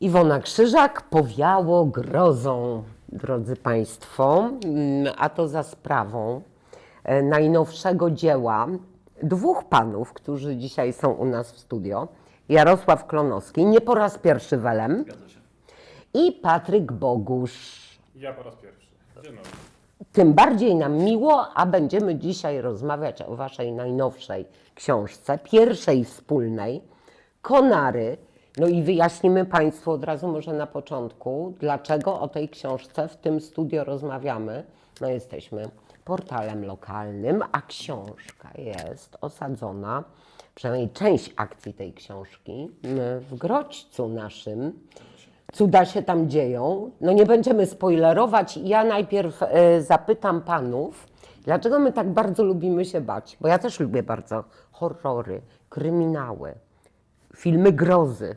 Iwona Krzyżak powiało grozą, drodzy Państwo, Mm, a to za sprawą e, najnowszego dzieła dwóch panów, którzy dzisiaj są u nas w studio. Jarosław Klonowski, nie po raz pierwszy welem, i Patryk Bogusz. Ja po raz pierwszy. Dzień dobry. Tym bardziej nam miło, a będziemy dzisiaj rozmawiać o Waszej najnowszej książce, pierwszej wspólnej, Konary. No i wyjaśnimy Państwu od razu może na początku, dlaczego o tej książce w tym studio rozmawiamy. No jesteśmy portalem lokalnym, a książka jest osadzona, przynajmniej część akcji tej książki, w Grodźcu naszym, cuda się tam dzieją. No nie będziemy spoilerować. Ja najpierw e, zapytam panów, dlaczego my tak bardzo lubimy się bać? Bo ja też lubię bardzo horrory, kryminały, filmy grozy.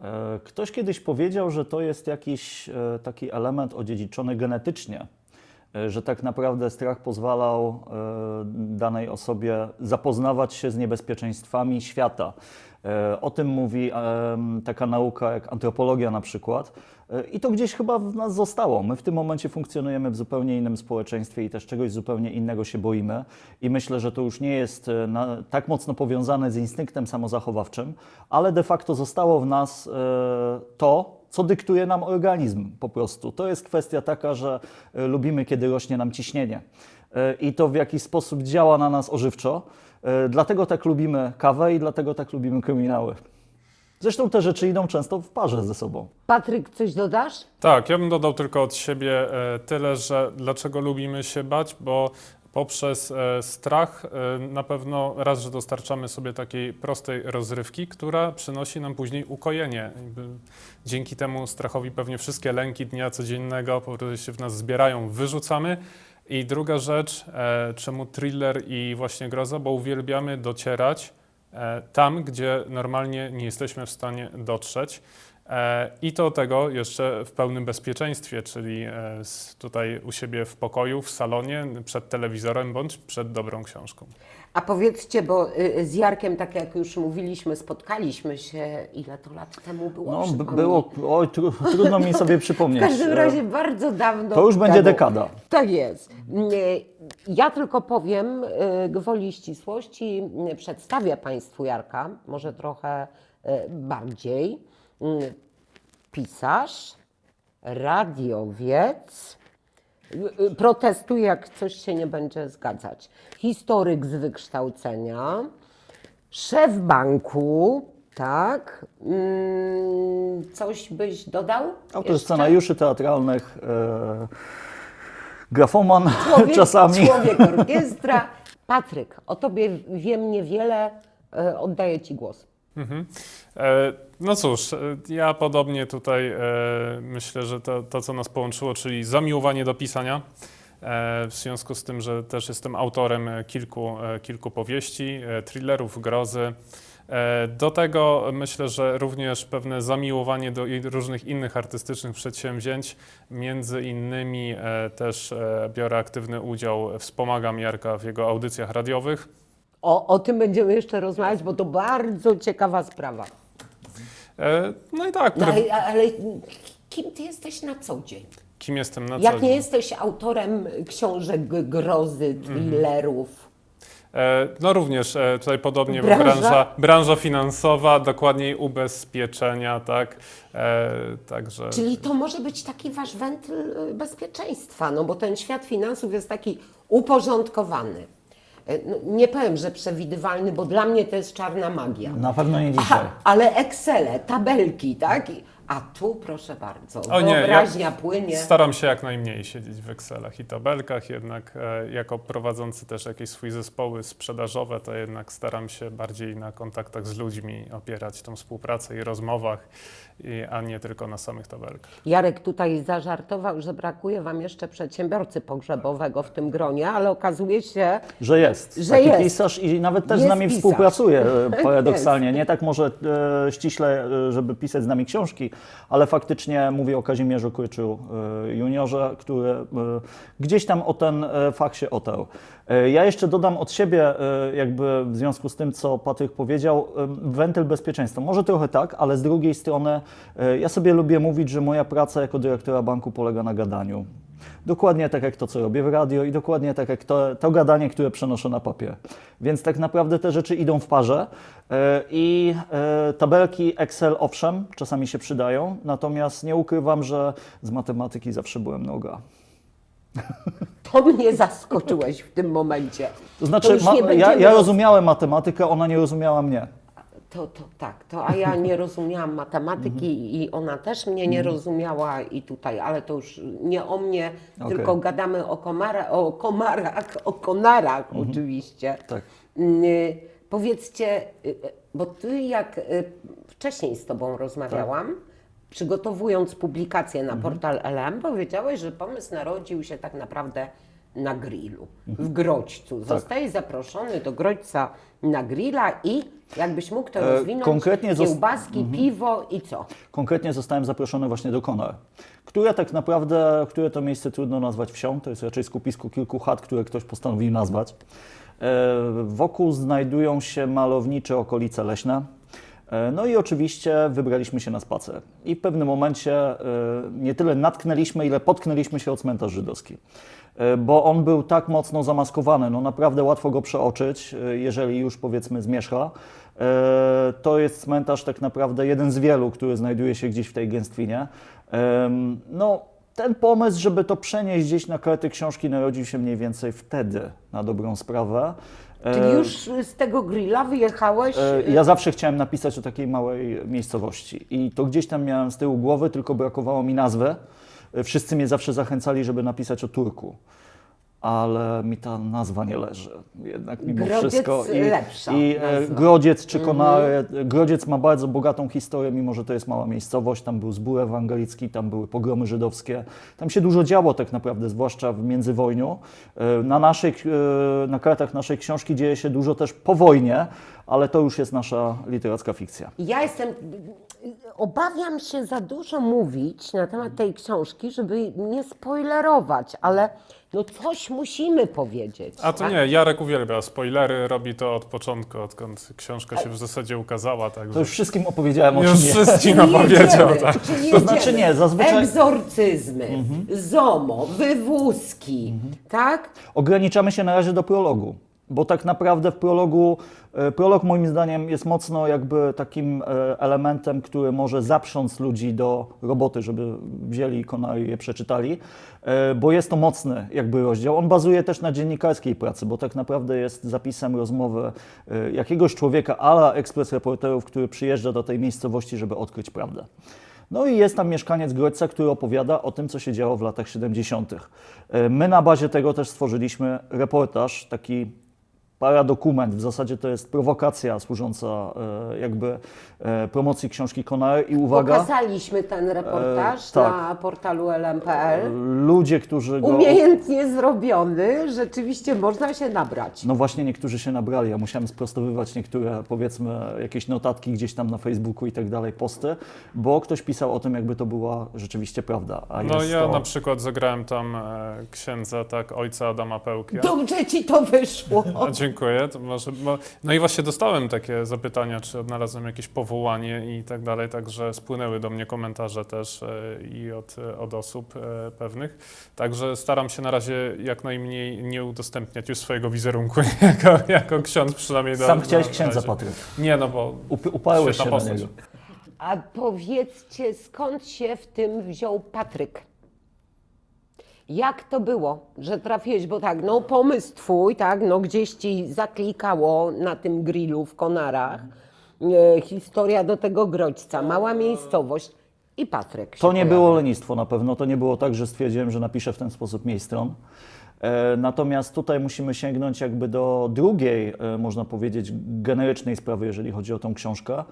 E, Ktoś kiedyś powiedział, że to jest jakiś e, taki element odziedziczony genetycznie, e, że tak naprawdę strach pozwalał danej osobie zapoznawać się z niebezpieczeństwami świata. O tym mówi taka nauka jak antropologia na przykład. I to gdzieś chyba w nas zostało. My w tym momencie funkcjonujemy w zupełnie innym społeczeństwie i też czegoś zupełnie innego się boimy. I myślę, że to już nie jest e, na, tak mocno powiązane z instynktem samozachowawczym, ale de facto zostało w nas e, to, co dyktuje nam organizm po prostu. To jest kwestia taka, że e, lubimy, kiedy rośnie nam ciśnienie. I to w jakiś sposób działa na nas ożywczo. Dlatego tak lubimy kawę i dlatego tak lubimy kryminały. Zresztą te rzeczy idą często w parze ze sobą. Patryk, coś dodasz? Tak, ja bym dodał tylko od siebie e, tyle, że dlaczego lubimy się bać, bo poprzez e, strach e, na pewno raz, że dostarczamy sobie takiej prostej rozrywki, która przynosi nam później ukojenie. Dzięki temu strachowi pewnie wszystkie lęki dnia codziennego po prostu się w nas zbierają, wyrzucamy. I druga rzecz, czemu thriller i właśnie groza, bo uwielbiamy docierać tam, gdzie normalnie nie jesteśmy w stanie dotrzeć. E, I to tego jeszcze w pełnym bezpieczeństwie, czyli e, tutaj u siebie w pokoju, w salonie, przed telewizorem bądź przed dobrą książką. A powiedzcie, bo y, z Jarkiem, tak jak już mówiliśmy, spotkaliśmy się, ile to lat temu było? No, było, oj, tru, trudno mi sobie W przypomnieć. każdym E, razie bardzo dawno. To już będzie temu. dekada. Tak jest. Nie, Ja tylko powiem y, gwoli ścisłości, y, przedstawię Państwu Jarka, może trochę y, bardziej. Pisarz, radiowiec, protestuje, jak coś się nie będzie zgadzać. Historyk z wykształcenia, szef banku, tak. Mm, Coś byś dodał? Autor jeszcze? scenariuszy teatralnych, e, grafoman człowiek, czasami. Człowiek orkiestra. Patryk, o tobie wiem niewiele, e, oddaję ci głos. Mhm. E, No cóż, e, ja podobnie tutaj e, myślę, że to, to, co nas połączyło, czyli zamiłowanie do pisania. W związku z tym, że też jestem autorem kilku, kilku powieści, thrillerów, grozy. E, Do tego myślę, że również pewne zamiłowanie do różnych innych artystycznych przedsięwzięć. Między innymi e, też e, biorę aktywny udział, wspomagam Jarka w jego audycjach radiowych. O, o tym będziemy jeszcze rozmawiać, bo to bardzo ciekawa sprawa. No i tak, No, ale, ale kim ty jesteś na co dzień? kim jestem na co Jak nie dzień? jesteś autorem książek grozy, thrillerów? E, No również e, tutaj podobnie Branża? branża, branża finansowa, dokładniej ubezpieczenia, tak. E, Także Czyli to może być taki wasz wentyl y, bezpieczeństwa, no bo ten świat finansów jest taki uporządkowany. No, nie powiem, że przewidywalny, bo dla mnie to jest czarna magia. Na pewno nie dzisiaj. Aha, ale Excele, tabelki, tak? I- A tu proszę bardzo, O nie, ja wyobraźnia płynie. staram się jak najmniej siedzieć w Excelach i tabelkach, jednak e, jako prowadzący też jakieś swoje zespoły sprzedażowe, to jednak staram się bardziej na kontaktach z ludźmi opierać tą współpracę i rozmowach, a nie tylko na samych tabelkach. Jarek tutaj zażartował, że brakuje wam jeszcze przedsiębiorcy pogrzebowego w tym gronie, ale okazuje się, Że jest. Że Taki jest. pisarz i nawet też Jest z nami pisarz. współpracuje e, paradoksalnie. Nie tak może e, ściśle, e, żeby pisać z nami książki, ale faktycznie mówię o Kazimierzu Kłyczu e, juniorze, który e, gdzieś tam o ten e, fach się otarł. E, Ja jeszcze dodam od siebie, e, jakby w związku z tym, co Patryk powiedział, e, wentyl bezpieczeństwa. Może trochę tak, ale z drugiej strony ja sobie lubię mówić, że moja praca jako dyrektora banku polega na gadaniu. Dokładnie tak jak to, co robię w radio i dokładnie tak jak to, to gadanie, które przenoszę na papier. Więc tak naprawdę te rzeczy idą w parze i tabelki Excel owszem, czasami się przydają, natomiast nie ukrywam, że z matematyki zawsze byłem noga. To mnie zaskoczyłeś w tym momencie. To znaczy, już ma, ja, będziemy ja roz- rozumiałem matematykę, ona nie rozumiała mnie. To, to tak, to, a ja nie rozumiałam matematyki i ona też mnie nie rozumiała i tutaj, ale to już nie o mnie, Okej. tylko gadamy o, komara, o komarach, o konarach oczywiście. Tak. Y, powiedzcie, y, y, bo ty jak y, wcześniej z tobą rozmawiałam, przygotowując publikację na portal LM, powiedziałeś, że pomysł narodził się tak naprawdę na grillu, w Grodźcu. Zostajesz zaproszony do Grodźca na grilla i jakbyś mógł to E, rozwinąć, konkretnie zos- kiełbaski, piwo i co? Konkretnie zostałem zaproszony właśnie do Konar, które tak naprawdę, które to miejsce trudno nazwać wsią, to jest raczej skupisko kilku chat, które ktoś postanowił nazwać. E, Wokół znajdują się malownicze okolice leśne. E, No i oczywiście wybraliśmy się na spacer. I w pewnym momencie e, nie tyle natknęliśmy, ile potknęliśmy się o cmentarz żydowski. E, Bo on był tak mocno zamaskowany, no naprawdę łatwo go przeoczyć, jeżeli już powiedzmy zmierzcha. To jest cmentarz tak naprawdę jeden z wielu, który znajduje się gdzieś w tej gęstwinie. No, ten pomysł, żeby to przenieść gdzieś na karty książki, narodził się mniej więcej wtedy, na dobrą sprawę. E, Czyli już z tego grilla wyjechałeś? E, Ja zawsze chciałem napisać o takiej małej miejscowości i to gdzieś tam miałem z tyłu głowy, tylko brakowało mi nazwy. E, Wszyscy mnie zawsze zachęcali, żeby napisać o Turku, ale mi ta nazwa nie leży. Jednak mimo Grodziec wszystko. lepsza I e, nazwa. Mhm. Grodziec czy Konary. Grodziec ma bardzo bogatą historię, mimo że to jest mała miejscowość. Tam był zbór ewangelicki, tam były pogromy żydowskie. Tam się dużo działo tak naprawdę, zwłaszcza w międzywojniu. E, Na, naszej, e, na kartach naszej książki dzieje się dużo też po wojnie, ale to już jest nasza literacka fikcja. Ja jestem. Obawiam się za dużo mówić na temat tej książki, żeby nie spoilerować, ale no coś musimy powiedzieć. A to tak? nie, Jarek uwielbia spoilery, robi to od początku, odkąd książka się w zasadzie ukazała, To także już wszystkim opowiedziałem o już czym jest. wszystkim opowiedział. jedziemy, Tak. czyli To znaczy jedziemy. nie, zazwyczaj- Egzorcyzmy, ZOMO, wywózki, tak? Ograniczamy się na razie do prologu, bo tak naprawdę w prologu, e, prolog moim zdaniem jest mocno jakby takim e, elementem, który może zaprząc ludzi do roboty, żeby wzięli ikonę i je przeczytali, e, bo jest to mocny jakby rozdział. On bazuje też na dziennikarskiej pracy, bo tak naprawdę jest zapisem rozmowy jakiegoś człowieka ala ekspres reporterów, który przyjeżdża do tej miejscowości, żeby odkryć prawdę. No i jest tam mieszkaniec Grodźca, który opowiada o tym, co się działo w latach 70. E, My na bazie tego też stworzyliśmy reportaż, taki paradokument, w zasadzie to jest prowokacja służąca e, jakby e, promocji książki Konary i uwaga, Pokazaliśmy ten reportaż E, tak. na portalu lm.pl. ludzie, którzy go... Umiejętnie zrobiony, rzeczywiście można się nabrać. No właśnie niektórzy się nabrali, ja musiałem sprostowywać niektóre powiedzmy jakieś notatki gdzieś tam na Facebooku i tak dalej, posty, bo ktoś pisał o tym, jakby to była rzeczywiście prawda. A No ja to... na przykład zagrałem tam e, księdza, tak, ojca Adama Pełkia. Dobrze ci to wyszło. Dziękuję. To może, bo, no i właśnie dostałem takie zapytania, czy odnalazłem jakieś powołanie i tak dalej, także spłynęły do mnie komentarze też e, i od, od osób e, pewnych. Także staram się na razie jak najmniej nie udostępniać już swojego wizerunku jako, jako ksiądz przynajmniej. na- Sam chciałeś na księdza. Patryk. Nie, no bo Up- uparłeś się na niego. A powiedzcie, skąd się w tym wziął Patryk? Jak to było, że trafiłeś, bo tak, no pomysł twój, tak, no gdzieś ci zaklikało na tym grillu w Konarach, e, historia do tego Grodźca, mała miejscowość i Patryk się To nie pojawił. było lenistwo na pewno. To nie było tak, że stwierdziłem, że napiszę w ten sposób mniej stron. E, Natomiast tutaj musimy sięgnąć jakby do drugiej, e, można powiedzieć, generycznej sprawy, jeżeli chodzi o tą książkę.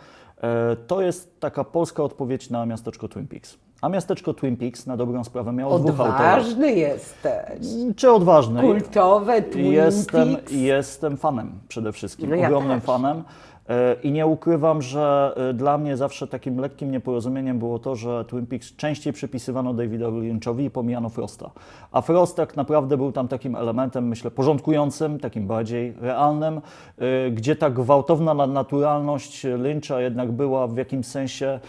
E, To jest taka polska odpowiedź na miasteczko Twin Peaks. A miasteczko Twin Peaks na dobrą sprawę miało dwóch autorów. Odważny jesteś. Czy odważny? Kultowe Twin Jestem, Peaks. jestem fanem przede wszystkim, No ja ogromnym też. fanem. E, I nie ukrywam, że e, dla mnie zawsze takim lekkim nieporozumieniem było to, że Twin Peaks częściej przypisywano Davidowi Lynchowi i pomijano Frosta. A Frost tak naprawdę był tam takim elementem, myślę, porządkującym, takim bardziej realnym, e, gdzie ta gwałtowna nadnaturalność Lyncha jednak była w jakimś sensie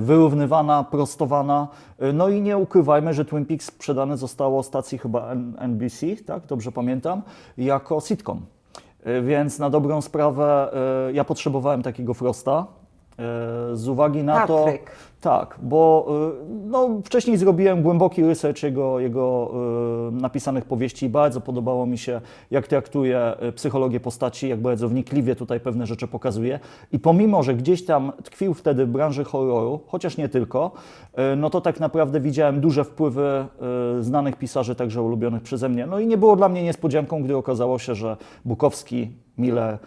wyrównywana, prostowana. No i nie ukrywajmy, że Twin Peaks sprzedane zostało stacji chyba NBC, tak, dobrze pamiętam, jako sitcom. Więc na dobrą sprawę y, ja potrzebowałem takiego Frosta. Y, Z uwagi na to. Patryk. Tak, bo y, no, wcześniej zrobiłem głęboki research jego, jego y, napisanych powieści i bardzo podobało mi się, jak traktuje psychologię postaci, jak bardzo wnikliwie tutaj pewne rzeczy pokazuje. I pomimo, że gdzieś tam tkwił wtedy w branży horroru, chociaż nie tylko, no to tak naprawdę widziałem duże wpływy znanych pisarzy, także ulubionych przeze mnie. No i nie było dla mnie niespodzianką, gdy okazało się, że Bukowski, Miller,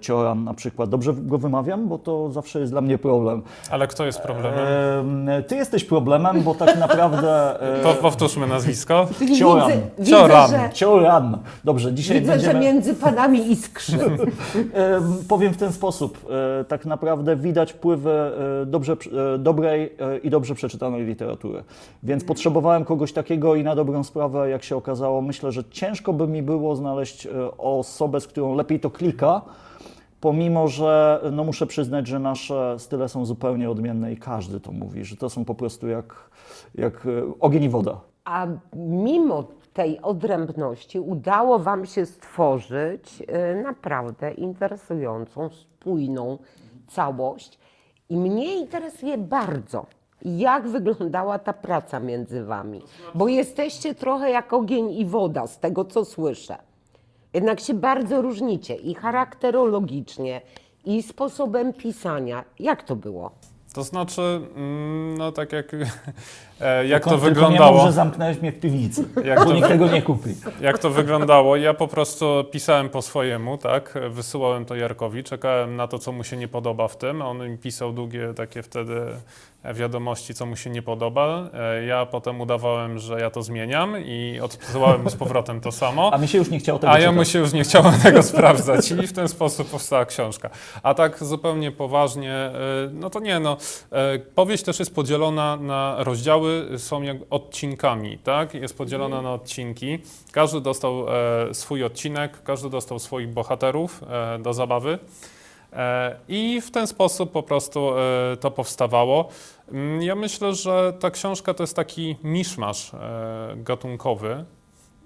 Cioran na przykład, dobrze go wymawiam, bo to zawsze jest dla mnie problem. Ale kto jest problemem? Em, Ty jesteś problemem, bo tak naprawdę. e, Po, powtórzmy nazwisko. Cioran. widzę, widzę, Cioran. że, Cioran. Dobrze, dzisiaj widzę, będziemy. że między panami iskrzy. Em, Powiem w ten sposób. E, Tak naprawdę widać wpływy e, dobrze, e, dobrej e, i dobrze przeczytanej literatury. Więc potrzebowałem kogoś takiego i na dobrą sprawę, jak się okazało, myślę, że ciężko by mi było znaleźć e, osobę, z którą lepiej to klika. Pomimo, że no muszę przyznać, że nasze style są zupełnie odmienne i każdy to mówi, że to są po prostu jak, jak e, ogień i woda. A mimo tej odrębności udało Wam się stworzyć y, naprawdę interesującą, spójną całość. I mnie interesuje bardzo, jak wyglądała ta praca między Wami. Bo jesteście trochę jak ogień i woda, z tego co słyszę. Jednak się bardzo różnicie i charakterologicznie, i sposobem pisania. Jak to było? To znaczy, mm, no tak jak, e, jak to Tylko- tylko wyglądało. Nie mów, że zamknąłeś mnie w piwnicy, Jak bo to- nikt tego nie kupi. Jak to wyglądało? Ja po prostu pisałem po swojemu, tak? Wysyłałem to Jarkowi, czekałem na to, co mu się nie podoba w tym. On mi pisał długie takie wtedy wiadomości, co mu się nie podoba. E, Ja potem udawałem, że ja to zmieniam i odsyłałem mu z powrotem to samo. A mi się już nie chciało tego A ja mu się już nie chciało tego sprawdzać i w ten sposób powstała książka. A tak zupełnie poważnie, e, no to nie, no, e, powieść też jest podzielona na rozdziały, są jak odcinkami, tak? Jest podzielona na odcinki. Każdy dostał swój odcinek, każdy dostał swoich bohaterów do zabawy. E, I w ten sposób po prostu e, to powstawało. Mm, Ja myślę, że ta książka to jest taki miszmasz e, gatunkowy,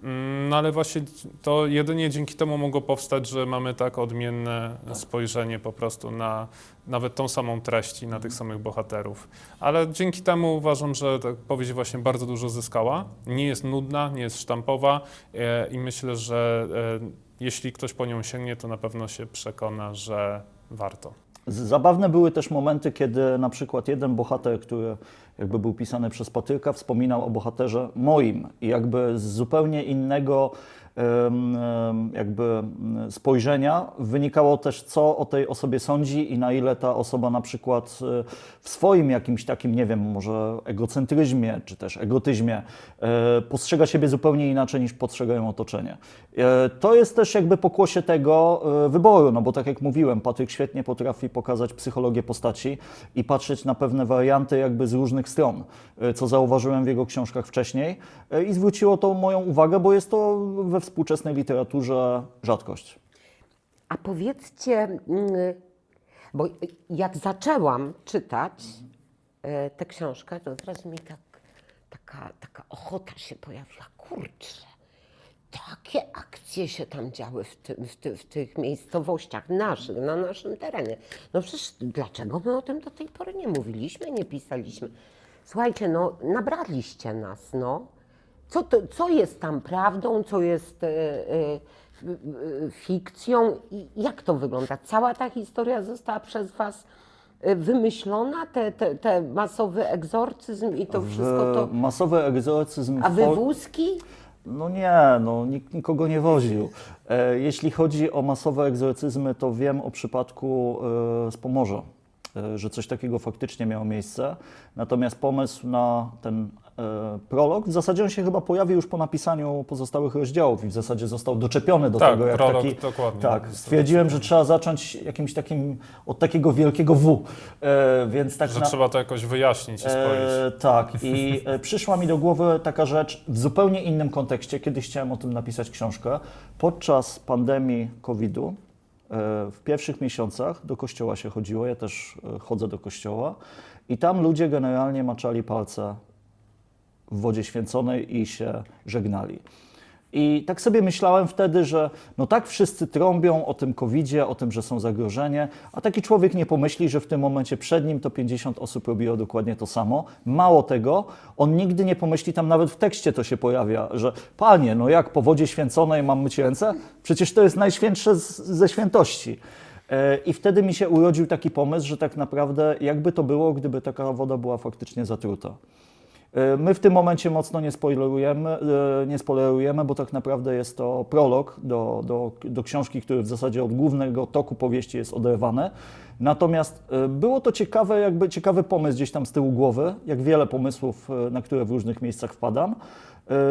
Mm, No ale właśnie to jedynie dzięki temu mogło powstać, że mamy tak odmienne spojrzenie po prostu na nawet tą samą treść i na tych samych bohaterów. Ale dzięki temu uważam, że ta powieść właśnie bardzo dużo zyskała. Nie jest nudna, nie jest sztampowa i myślę, że jeśli ktoś po nią sięgnie, to na pewno się przekona, że warto. Zabawne były też momenty, kiedy na przykład jeden bohater, który jakby był pisany przez Patryka, wspominał o bohaterze moim i jakby z zupełnie innego jakby spojrzenia wynikało też, co o tej osobie sądzi i na ile ta osoba na przykład e, w swoim jakimś takim, nie wiem, może egocentryzmie czy też egotyzmie e, postrzega siebie zupełnie inaczej niż postrzegają otoczenie. E, To jest też jakby pokłosie tego wyboru, no bo tak jak mówiłem, Patryk świetnie potrafi pokazać psychologię postaci i patrzeć na pewne warianty jakby z różnych stron, co zauważyłem w jego książkach wcześniej i zwróciło to moją uwagę, bo jest to we współczesnej literaturze rzadkość. A powiedzcie, mm, bo jak zaczęłam czytać e, tę książkę, to od razu mi tak, taka, taka ochota się pojawiła. Kurczę, takie akcje się tam działy w, tym, w, ty, w tych miejscowościach naszych, na naszym terenie. No przecież dlaczego my o tym do tej pory nie mówiliśmy, nie pisaliśmy? Słuchajcie, no nabraliście nas, no. Co, to, co jest tam prawdą, co jest e, e, e, fikcją i jak to wygląda? Cała ta historia została przez Was wymyślona, te, te, te masowy egzorcyzm i to wszystko to. Masowy egzorcyzm A wywózki? No nie, no nikt nikogo nie woził. Jeśli chodzi o masowe egzorcyzmy, to wiem o przypadku z Pomorza, że coś takiego faktycznie miało miejsce. Natomiast pomysł na ten prolog, w zasadzie on się chyba pojawił już po napisaniu pozostałych rozdziałów i w zasadzie został doczepiony do Tak, tego jak prolog taki... dokładnie. Tak, stwierdziłem, że trzeba zacząć jakimś takim, od takiego wielkiego W, e, więc tak Że na... trzeba to jakoś wyjaśnić i spoić. E, tak, i e, przyszła mi do głowy taka rzecz w zupełnie innym kontekście. Kiedyś chciałem o tym napisać książkę. Podczas pandemii COVID-u, e, w pierwszych miesiącach do kościoła się chodziło, ja też e, chodzę do kościoła, i tam ludzie generalnie maczali palce w wodzie święconej i się żegnali. I tak sobie myślałem wtedy, że no tak wszyscy trąbią o tym covidzie, o tym, że są zagrożenie, a taki człowiek nie pomyśli, że w tym momencie przed nim to 50 osób robiło dokładnie to samo. Mało tego, on nigdy nie pomyśli, tam nawet w tekście to się pojawia, że panie, no jak po wodzie święconej mam myć ręce? Przecież to jest najświętsze z, ze świętości. E, I wtedy mi się urodził taki pomysł, że tak naprawdę jakby to było, gdyby taka woda była faktycznie zatruta. E, My w tym momencie mocno nie spoilerujemy, e, nie spoilerujemy, bo tak naprawdę jest to prolog do, do, do książki, który w zasadzie od głównego toku powieści jest oderwany. Natomiast e, było to ciekawe, jakby ciekawy pomysł gdzieś tam z tyłu głowy, jak wiele pomysłów, na które w różnych miejscach wpadam.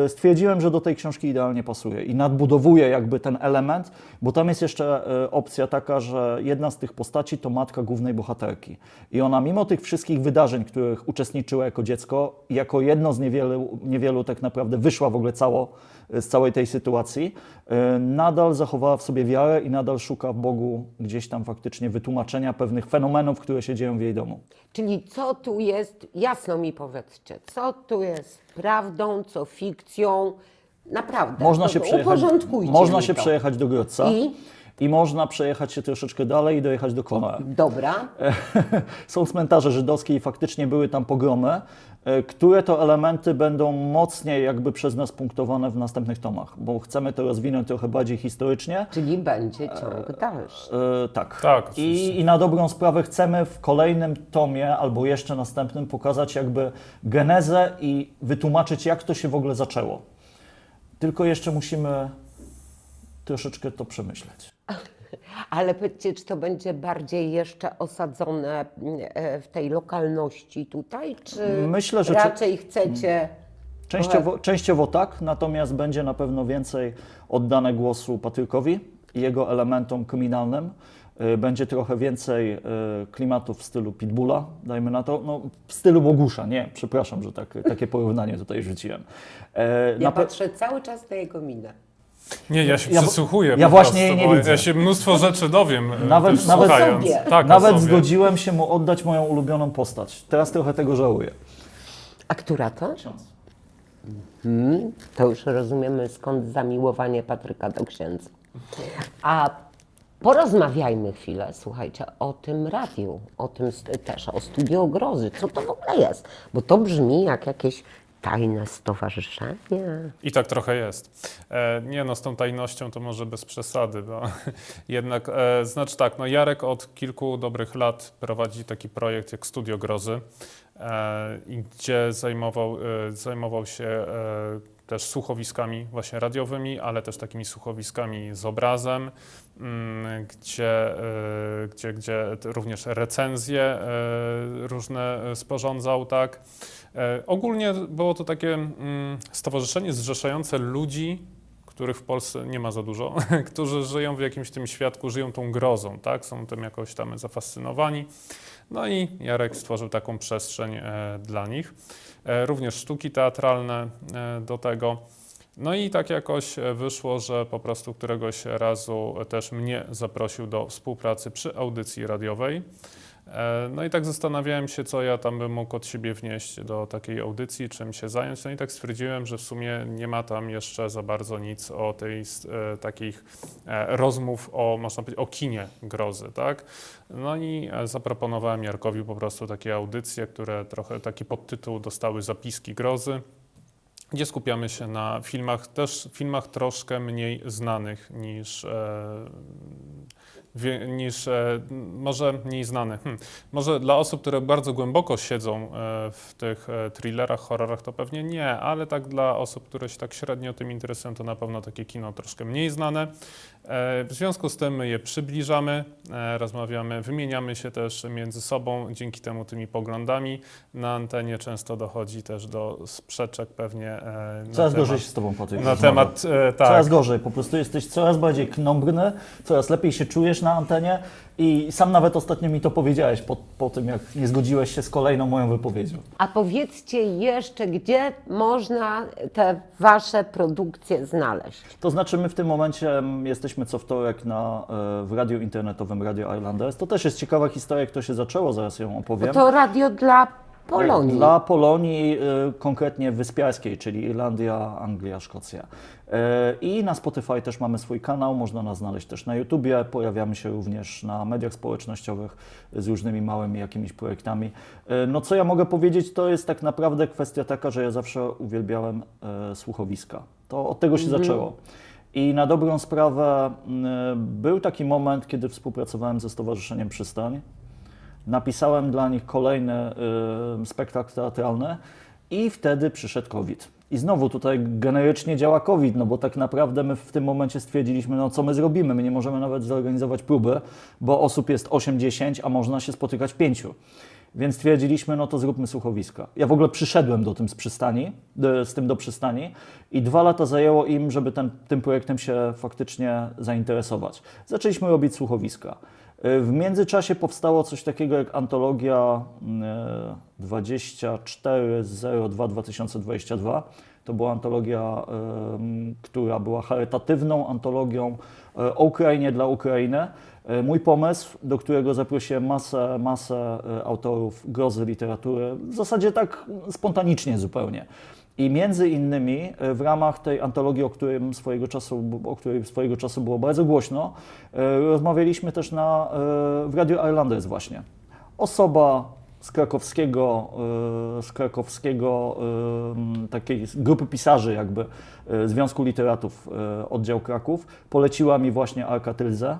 E, Stwierdziłem, że do tej książki idealnie pasuje i nadbudowuję jakby ten element, bo tam jest jeszcze e, opcja taka, że jedna z tych postaci to matka głównej bohaterki. I ona mimo tych wszystkich wydarzeń, których uczestniczyła jako dziecko, jako jedno z niewielu, niewielu tak naprawdę wyszła w ogóle cało, z całej tej sytuacji, e, nadal zachowała w sobie wiarę i nadal szuka w Bogu gdzieś tam faktycznie wytłumaczenia pewnych fenomenów, które się dzieją w jej domu. Czyli co tu jest, jasno mi powiedzcie, co tu jest prawdą, co fikcją, naprawdę. Można się przejechać, Uporządkujcie można się przejechać do Grodca I? I można przejechać się troszeczkę dalej i dojechać do Kona. Dobra, Są cmentarze żydowskie i faktycznie były tam pogromy, e, które to elementy będą mocniej jakby przez nas punktowane w następnych tomach, bo chcemy to rozwinąć trochę bardziej historycznie. czyli będzie ciąg dalszy. E, tak. Tak, oczywiście. I, I na dobrą sprawę chcemy w kolejnym tomie albo jeszcze następnym pokazać jakby genezę i wytłumaczyć, jak to się w ogóle zaczęło. Tylko jeszcze musimy troszeczkę to przemyśleć. Ale powiedzcie, czy to będzie bardziej jeszcze osadzone e, w tej lokalności tutaj, czy Myślę, że- raczej chcecie... Częściowo, częściowo tak, natomiast będzie na pewno więcej oddane głosu Patrykowi i jego elementom kryminalnym. Y, Będzie trochę więcej y, klimatów w stylu Pitbulla, dajmy na to, no, w stylu Bogusza, nie, przepraszam, że tak, takie porównanie tutaj rzuciłem. E, Ja na pe- patrzę cały czas na jego minę. Nie, ja się Ja- przysłuchuję ja właśnie prostu, jej nie widzę. Ja się mnóstwo rzeczy dowiem, e, Nawet- też nawet-. Tak, Nawet zgodziłem się mu oddać moją ulubioną postać. Teraz trochę tego żałuję. A która to? Hmm, to już rozumiemy skąd zamiłowanie Patryka do księdza. A porozmawiajmy chwilę, słuchajcie, o tym radiu, o tym też, o Studio Grozy. Co to w ogóle jest? Bo to brzmi jak jakieś tajne stowarzyszenie. I tak trochę jest. E, nie no, z tą tajnością to może bez przesady, bo jednak, e, znaczy tak, no Jarek od kilku dobrych lat prowadzi taki projekt jak Studio Grozy, e, gdzie zajmował, zajmował się też słuchowiskami właśnie radiowymi, ale też takimi słuchowiskami z obrazem, mm, gdzie, e, gdzie, gdzie t- również recenzje e, różne e, sporządzał, tak. Ogólnie było to takie mm, stowarzyszenie zrzeszające ludzi, których w Polsce nie ma za dużo, którzy żyją w jakimś tym świadku, żyją tą grozą, tak? Są tym jakoś tam zafascynowani. No i Jarek stworzył taką przestrzeń e, dla nich. E, również sztuki teatralne e, do tego. No i tak jakoś e, wyszło, że po prostu któregoś razu też mnie zaprosił do współpracy przy audycji radiowej. E, No i tak zastanawiałem się, co ja tam bym mógł od siebie wnieść do takiej audycji, czym się zająć. No i tak stwierdziłem, że w sumie nie ma tam jeszcze za bardzo nic o tej e, takich e, rozmów o, można powiedzieć, o kinie grozy, tak? No i e, zaproponowałem Jarkowi po prostu takie audycje, które trochę taki podtytuł dostały Zapiski grozy gdzie skupiamy się na filmach, też filmach troszkę mniej znanych niż, e, niż e, może mniej znany. Hm. Może dla osób, które bardzo głęboko siedzą e, w tych e, thrillerach, horrorach, to pewnie nie, ale tak dla osób, które się tak średnio tym interesują, to na pewno takie kino troszkę mniej znane. E, W związku z tym my je przybliżamy, e, rozmawiamy, wymieniamy się też między sobą, dzięki temu tymi poglądami. Na antenie często dochodzi też do sprzeczek pewnie e, na Coraz temat, gorzej się z Tobą, Patryk. na rozmawia. temat tak, Coraz gorzej, po prostu jesteś coraz bardziej knombrny, coraz lepiej się czujesz na antenie i sam nawet ostatnio mi to powiedziałeś po, po tym, jak nie zgodziłeś się z kolejną moją wypowiedzią. A powiedzcie jeszcze, gdzie można te wasze produkcje znaleźć? To znaczy my w tym momencie mm, jesteśmy co wtorek na, e, w radiu internetowym Radio Islanders. To też jest ciekawa historia, jak to się zaczęło, zaraz ją opowiem. to radio dla Polonii. Dla Polonii, y, konkretnie wyspiarskiej, czyli Irlandia, Anglia, Szkocja. Y, I na Spotify też mamy swój kanał, można nas znaleźć też na YouTubie, pojawiamy się również na mediach społecznościowych z różnymi małymi jakimiś projektami. Y, No co ja mogę powiedzieć, to jest tak naprawdę kwestia taka, że ja zawsze uwielbiałem y, słuchowiska. To od tego się zaczęło. I na dobrą sprawę y, był taki moment, kiedy współpracowałem ze Stowarzyszeniem Przystań. Napisałem dla nich kolejny y, spektakl teatralny i wtedy przyszedł COVID. I znowu tutaj generycznie działa COVID, no bo tak naprawdę my w tym momencie stwierdziliśmy, no co my zrobimy? My nie możemy nawet zorganizować próby, bo osób jest 8-10, a można się spotykać pięciu. Więc stwierdziliśmy, no to zróbmy słuchowiska. Ja w ogóle przyszedłem do tym z przystani, z tym do przystani i dwa lata zajęło im, żeby ten, tym projektem się faktycznie zainteresować. Zaczęliśmy robić słuchowiska. W międzyczasie powstało coś takiego jak antologia e, 2402-2022. To była antologia, em, która była charytatywną antologią e, o Ukrainie dla Ukrainy. E, Mój pomysł, do którego zaprosiłem masę, masę e, autorów grozy literatury, w zasadzie tak spontanicznie zupełnie. I między innymi e, w ramach tej antologii, o, którym swojego czasu, o której swojego czasu było bardzo głośno, e, rozmawialiśmy też na, e, w Radio Islanders właśnie. Osoba z krakowskiego, z krakowskiego takiej grupy pisarzy jakby Związku Literatów Oddział Kraków poleciła mi właśnie Arka Tylze,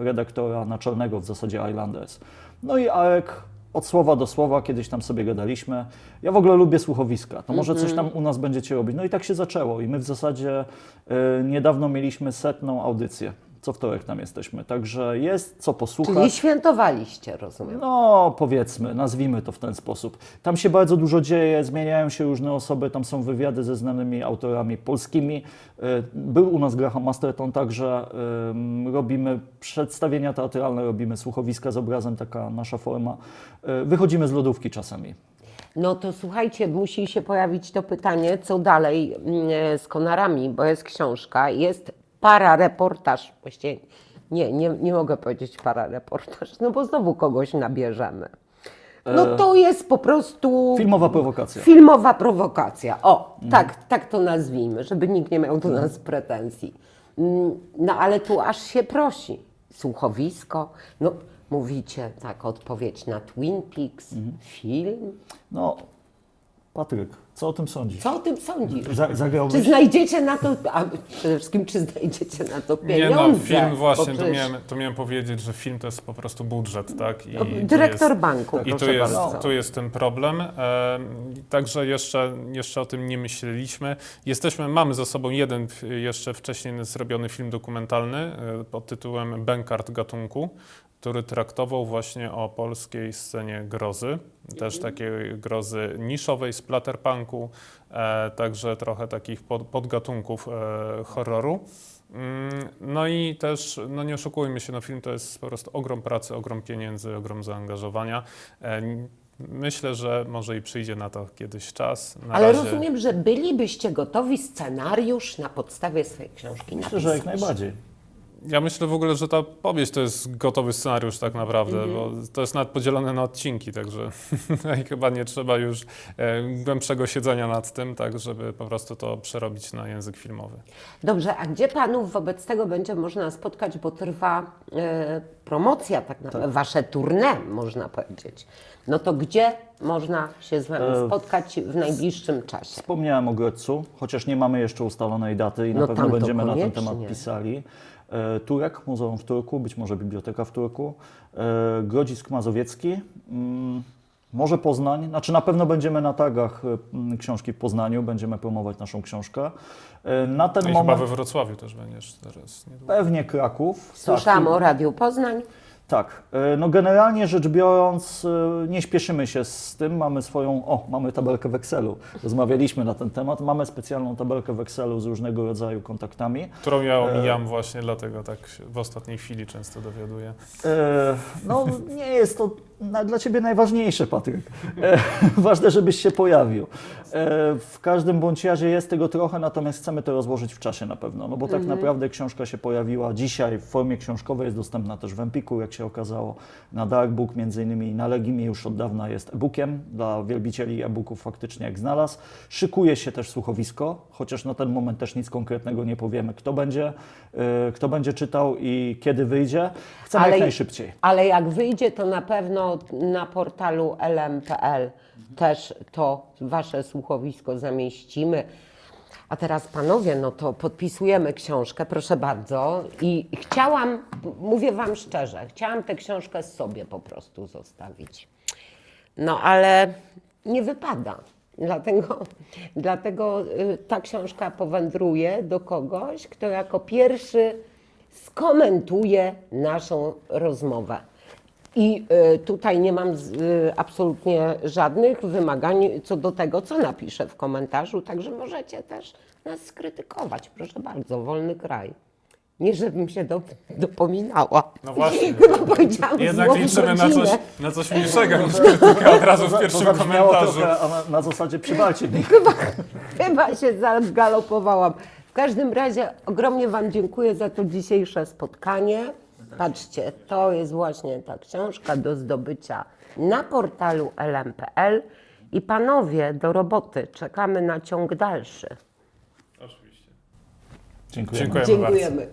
redaktora naczelnego w zasadzie Islanders. No i Arek od słowa do słowa, kiedyś tam sobie gadaliśmy. Ja w ogóle lubię słuchowiska, to może coś tam u nas będziecie robić. No i tak się zaczęło i my w zasadzie e, niedawno mieliśmy setną audycję. Co wtorek tam jesteśmy, także jest co posłuchać. Czyli świętowaliście, rozumiem. No, powiedzmy, nazwijmy to w ten sposób. Tam się bardzo dużo dzieje, zmieniają się różne osoby, tam są wywiady ze znanymi autorami polskimi. Y, Był u nas Graham Masterton, także ym, robimy przedstawienia teatralne, robimy słuchowiska z obrazem, taka nasza forma. Y, Wychodzimy z lodówki czasami. No to słuchajcie, musi się pojawić to pytanie, co dalej mm, z Konarami, bo jest książka, jest parareportaż, właściwie nie, nie, nie mogę powiedzieć parareportaż, no bo znowu kogoś nabierzemy. No to jest po prostu Filmowa prowokacja. filmowa prowokacja. O, tak, tak to nazwijmy, żeby nikt nie miał do nas pretensji. Mm, No ale tu aż się prosi. Słuchowisko, no mówicie tak, odpowiedź na Twin Peaks, film. No, Patryk, co o tym sądzisz? Co o tym sądzisz? Za- Czy znajdziecie na to, a przede wszystkim, czy znajdziecie na to Nie pieniądze? no, film właśnie, to przecież- miałem, to miałem powiedzieć, że film to jest po prostu budżet, tak? I No, Dyrektor jest, banku, I tu jest, bardzo. tu jest ten problem. Em, Także jeszcze, jeszcze o tym nie myśleliśmy. Jesteśmy, mamy za sobą jeden jeszcze wcześniej zrobiony film dokumentalny e, pod tytułem Bękart gatunku, który traktował właśnie o polskiej scenie grozy. Też takiej grozy niszowej, splatterpunku, e, także trochę takich pod, podgatunków e, horroru. Mm, No i też, no nie oszukujmy się, no film to jest po prostu ogrom pracy, ogrom pieniędzy, ogrom zaangażowania. E, Myślę, że może i przyjdzie na to kiedyś czas. Na Ale razie, rozumiem, że bylibyście gotowi scenariusz na podstawie swojej książki Myślę, że jak najbardziej. Ja myślę w ogóle, że ta powieść to jest gotowy scenariusz tak naprawdę, Mhm. bo to jest nawet podzielone na odcinki, także i chyba nie trzeba już e, głębszego siedzenia nad tym, tak żeby po prostu to przerobić na język filmowy. Dobrze, a gdzie panów wobec tego będzie można spotkać, bo trwa e, promocja tak naprawdę, wasze tournée można powiedzieć. No to gdzie można się z wami E, spotkać w najbliższym czasie? Wspomniałem o Grodcu, chociaż nie mamy jeszcze ustalonej daty i na No pewno będziemy na ten koniecznie. temat pisali. E, Turek, Muzeum w Turku, być może Biblioteka w Turku, e, Grodzisk Mazowiecki, mm, może Poznań, znaczy na pewno będziemy na targach e, książki w Poznaniu, będziemy promować naszą książkę. Na ten No i chyba moment we Wrocławiu też będziesz teraz niedługo. pewnie Kraków. Słyszałam Tak, o Radiu Poznań. Tak, e, no generalnie rzecz biorąc, e, nie śpieszymy się z tym. Mamy swoją, o, mamy tabelkę w Excelu. Rozmawialiśmy na ten temat. Mamy specjalną tabelkę w Excelu z różnego rodzaju kontaktami. Którą ja omijam właśnie dlatego tak w ostatniej chwili często dowiaduję. E, No, nie jest to dla Ciebie najważniejsze, Patryk. E, Ważne, żebyś się pojawił. E, W każdym bądź razie jest tego trochę, natomiast chcemy to rozłożyć w czasie na pewno, no bo tak naprawdę książka się pojawiła dzisiaj w formie książkowej, jest dostępna też w Empiku, jak się okazało, na Darkbook, między innymi na Legimie już od dawna jest e-bookiem, dla wielbicieli e-booków faktycznie jak znalazł. Szykuje się też słuchowisko, chociaż na ten moment też nic konkretnego nie powiemy, kto będzie, e, kto będzie czytał i kiedy wyjdzie. Chcemy Ale- jak najszybciej. Ale jak wyjdzie, to na pewno na portalu lm.pl też to wasze słuchowisko zamieścimy. A teraz panowie, no to podpisujemy książkę, proszę bardzo. I chciałam, mówię wam szczerze, chciałam tę książkę sobie po prostu zostawić. No ale nie wypada. Dlatego, dlatego y, ta książka powędruje do kogoś, kto jako pierwszy skomentuje naszą rozmowę. I y, tutaj nie mam y, absolutnie żadnych wymagań co do tego, co napiszę w komentarzu, także możecie też nas skrytykować. Proszę bardzo, wolny kraj. Nie, żebym się do, dopominała. No właśnie. Chyba powiedziałam Jednak liczymy na coś, na coś mniejszego niż krytyka od razu w pierwszym komentarzu. trochę a na, na zasadzie przywalcie mnie. Chyba się zagalopowałam. W każdym razie ogromnie Wam dziękuję za to dzisiejsze spotkanie. Patrzcie, to jest właśnie ta książka do zdobycia na portalu lm.pl. I panowie, do roboty. Czekamy na ciąg dalszy. Oczywiście. Dziękujemy bardzo. Dziękujemy.